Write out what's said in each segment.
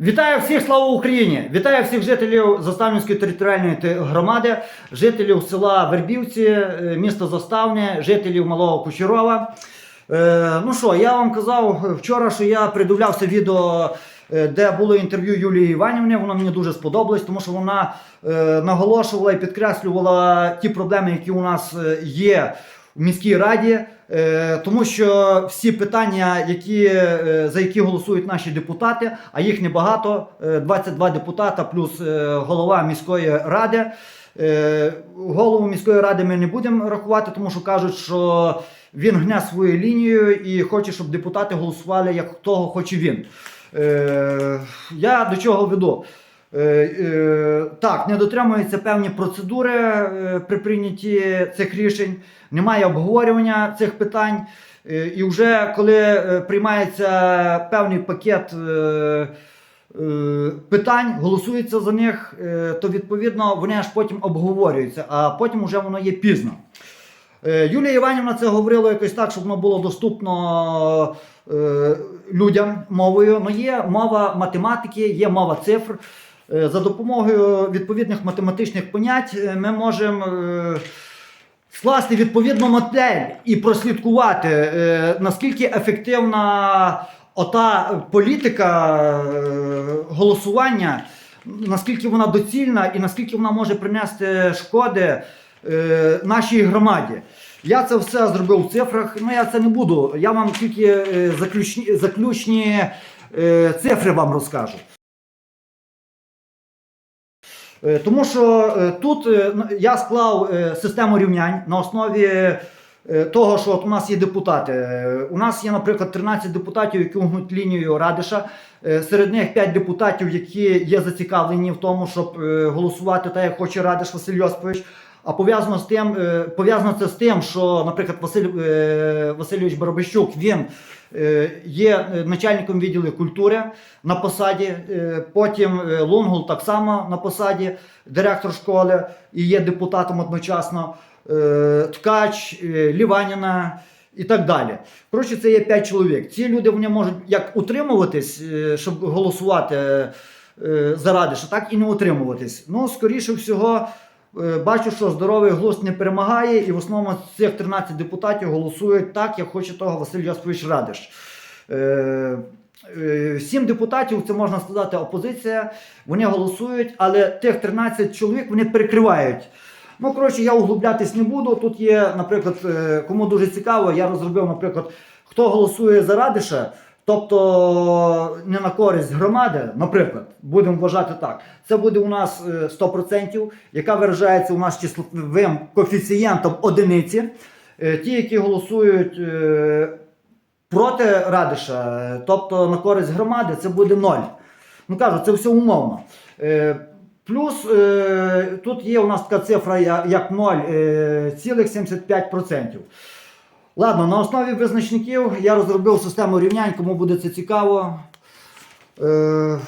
Вітаю всіх, слава Україні! Вітаю всіх жителів Заставнівської територіальної громади, жителів села Вербівці, е, міста Заставне, жителів Малого Кучерова. Е, ну що, я вам казав вчора, що я придивлявся відео, е, де було інтерв'ю Юлії Іванівни. Воно мені дуже сподобалось, тому що вона е, наголошувала і підкреслювала ті проблеми, які у нас е, є в міській раді. Е, Тому що всі питання, які, е, за які голосують наші депутати, а їх небагато, е, 22 депутата плюс е, голова міської ради. Е, Голову міської ради ми не будемо рахувати, тому що кажуть, що він гне свою лінію і хоче, щоб депутати голосували, як того хоче він. Е, Я до чого веду? Е, е, Так, не дотримуються певні процедури е, при прийнятті цих рішень, немає обговорювання цих питань. І вже коли приймається певний пакет питань, голосується за них, то відповідно вони аж потім обговорюються, а потім вже воно є пізно. Юлія Іванівна це говорила якось так, щоб воно було доступно людям мовою. Ну, є мова математики, є мова цифр. Е, За допомогою відповідних математичних понять е, ми можемо е, скласти відповідну модель і прослідкувати, наскільки ефективна ота політика голосування, наскільки вона доцільна і наскільки вона може принести шкоди нашій громаді. Я це все зробив в цифрах. Ну я це не буду. Я вам тільки заключні, заключні цифри вам розкажу. Е, Тому що е, тут е, я склав систему рівнянь на основі того, що от у нас є депутати. У нас є, наприклад, 13 депутатів, які гнуть лінію Радиша. Серед них 5 депутатів, які є зацікавлені в тому, щоб голосувати так, як хоче Радиш Василь Йосипович. А пов'язано з тим, е, пов'язано це з тим, що, наприклад, Василь е, Васильович Барабищук, він е, є начальником відділу культури на посаді. Потім Лунгул так само на посаді, директор школи і є депутатом одночасно. Ткач, Ліваніна і так далі. Коротше, це є 5 чоловік. Ці люди вони можуть як утримуватись, щоб голосувати е, за Радиша, так і не утримуватись. Ну, скоріше всього, бачу, що здоровий глузд не перемагає, і в основному цих 13 депутатів голосують так, як хоче того Василь Йосипович Радиш. Е, е, Сім депутатів, це можна сказати, опозиція. Вони голосують, але тих 13 чоловік вони перекривають. Ну, коротше, я углублятись не буду. Тут є, наприклад, е, кому дуже цікаво, я розробив, наприклад, хто голосує за Радиша, тобто не на користь громади, наприклад, будемо вважати так. Це буде у нас е, 100%, яка виражається у нас числовим коефіцієнтом одиниці. Е, Ті, які голосують е, проти Радиша, е, тобто на користь громади, це буде ноль. Ну кажу, це все умовно. Е, Плюс е, тут є у нас така цифра як 0,75%. Ладно, на основі визначників я розробив систему рівнянь, кому буде це цікаво. Е, е,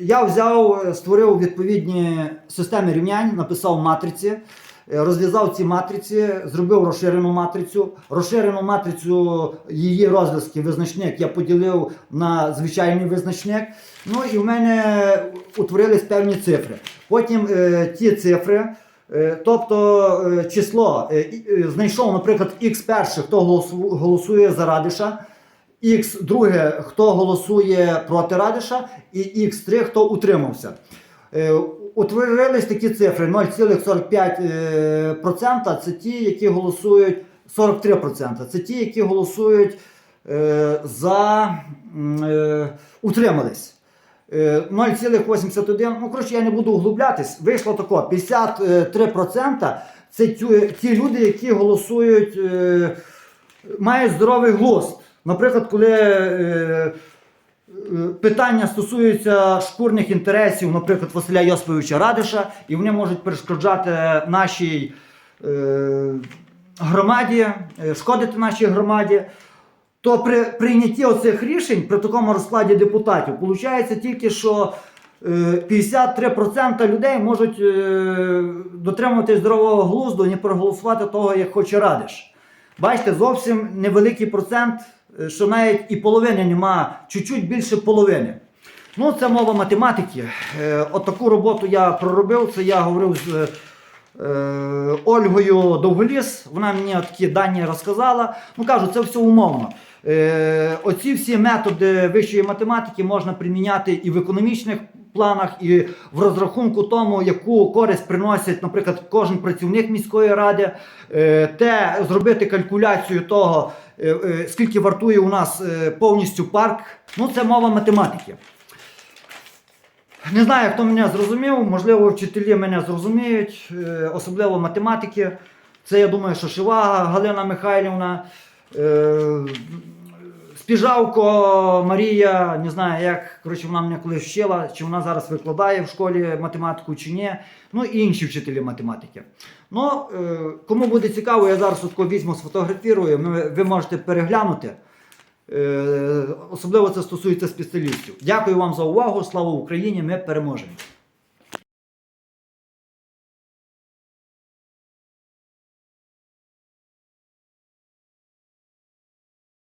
Я взяв, створив відповідні системи рівнянь, написав матриці, е, розв'язав ці матриці, зробив розширену матрицю. Розширену матрицю її розв'язки, визначник я поділив на звичайний визначник. Ну і в мене утворились певні цифри. Потім ті цифри. Е, Тобто е, число е, знайшов, наприклад, x перше, хто голосує за Радиша, x друге, хто голосує проти Радиша, і x 3 хто утримався. Утворились такі цифри: 0,45% це ті, які голосують 43%. Це ті, які голосують за утримались. Е, 0,81. Ну, коротше, я не буду углублятись. Вийшло тако: 53% це ті, люди, які голосують, е, мають здоровий глузд. Наприклад, коли е, е, питання стосуються шкурних інтересів, наприклад, Василя Йосиповича Радиша, і вони можуть перешкоджати нашій е, громаді, е, шкодити нашій громаді. То при прийнятті оцих рішень при такому розкладі депутатів виходить тільки, що е, 53% людей можуть е, дотримуватись здорового глузду не проголосувати того, як хоче радиш. Бачите, зовсім невеликий процент, е, що навіть і половини нема, чуть-чуть більше половини. Ну, це мова математики. Е, от таку роботу я проробив. Це я говорив з е, Ольгою Довголіс. Вона мені такі дані розказала. Ну кажу, це все умовно. Е, оці всі методи вищої математики можна приміняти і в економічних планах, і в розрахунку тому, яку користь приносить, наприклад, кожен працівник міської ради, Е, те зробити калькуляцію того, е, скільки вартує у нас повністю парк. Ну, це мова математики. Не знаю, хто мене зрозумів, можливо, вчителі мене зрозуміють, особливо математики. Це я думаю, що Шивага Галина Михайлівна, Спіжавко Марія, не знаю, як коротше, вона мене колись вчила, чи вона зараз викладає в школі математику чи ні. Ну і інші вчителі математики. Ну, е, кому буде цікаво, я зараз візьму, сфотографірую, ви можете переглянути. Е, Особливо це стосується спеціалістів. Дякую вам за увагу. Слава Україні! Ми переможемо!